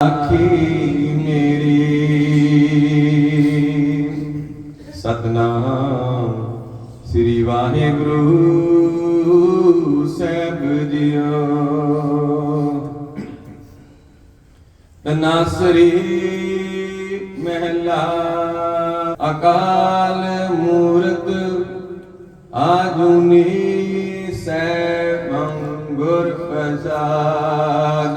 ਆਖੀ ਮੇਰੀ। ਸਤਨਾਮ ਸ੍ਰੀ ਵਾਹਿਗੁਰੂ ਸਾਹਿਬ ਜੀਓ। ਤਨਾਸਰੀ ਮਹਿਲਾ, ਅਕਾਲ ਮੂਰਤ ਆਜੁਨੀ ਸੈਭੰ ਗੁਰ ਪ੍ਰਸਾਦ।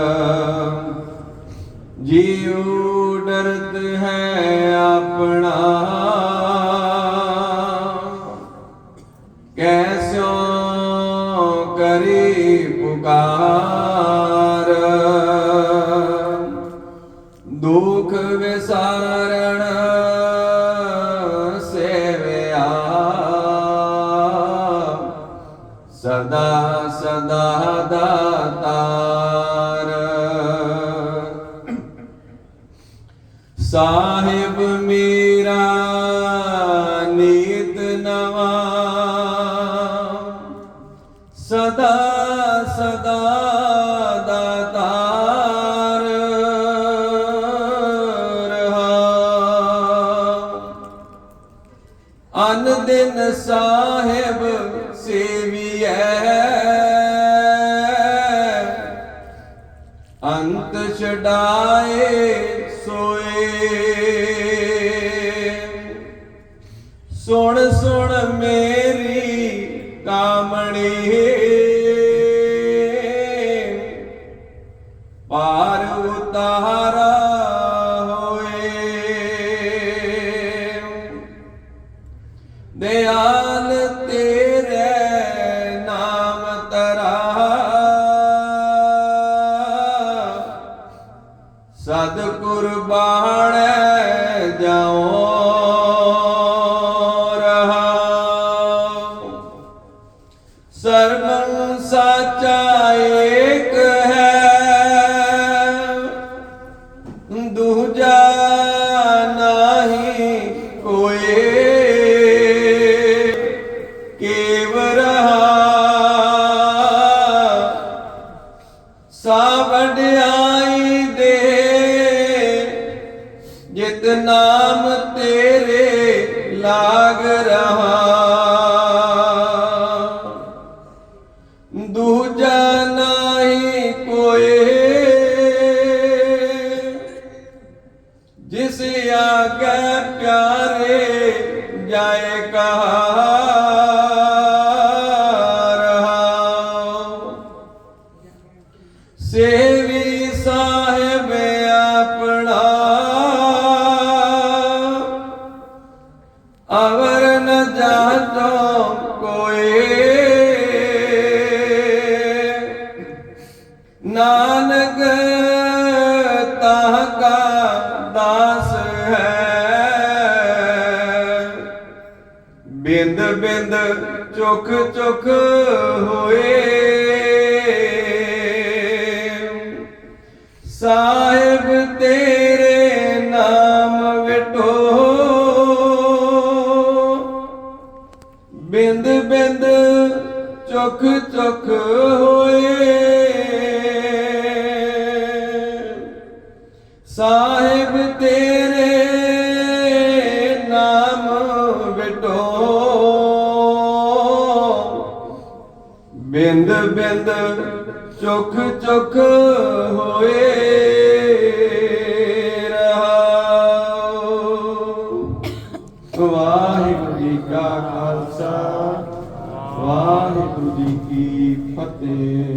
ਸਦਾ ਸਦਾ ਦਾਤਾਰ ਸਾਹਿਬ ਮੇਰਾ ਨੀਤ ਨਵਾ। ਸਦਾ ਸਦਾ ਅਨ ਦਿਨ ਸਾਹਿਬ ਸੇਵੀਐ। ਅੰਤ ਛਡਾਏ ਸੋਏ। ਸੁਣ ਸੁਣ ਮੇਰੀ ਕਾਮਣੀ। ਪਾਰ ਉਤਾਰਾ ਸਦ ਕੁਰਬਾਨ ਜਾਉ ਰਹਾ। ਸਰਬੰ ਸਾਚਾ ਏਕ ਹੈ। ਦੂਜਾ ਨਾਹੀ ਕੋਏ। ਕੇਵ ਰਹਾ। ਸਾ ਨਾਮ ਤੇਰੇ ਲਾਗ ਰਹਾ। ਦੂਜਾ ਨਹੀਂ ਕੋਏ ਜਿਸ ਆਗੇ ਨਾਨਕ, ਤਾਹ ਕਾ ਦਾਸ ਹੈ। ਬਿੰਦ ਬਿੰਦ ਚੁਖ ਚੁਖ ਹੋਏ। ਸਾਹਿਬ ਤੇਰੇ ਨਾਮ ਵਿਟੋ। ਬਿੰਦ ਬਿੰਦ ਚੁਖ ਚੁਖ ਹੋਏ। ਸਾਹਿਬ ਤੇਰੇ ਨਾਮ ਵਿਟੋ ਬਿੰਦ ਬਿੰਦ ਚੁਖ ਚੁਖ ਹੋਏ ਰਹਾਉ ਵਾਹਿਗੁਰੂ ਜੀ ਕਾ ਖਾਲਸਾ, ਵਾਹਿਗੁਰੂ ਜੀ ਕੀ ਫਤਿਹ।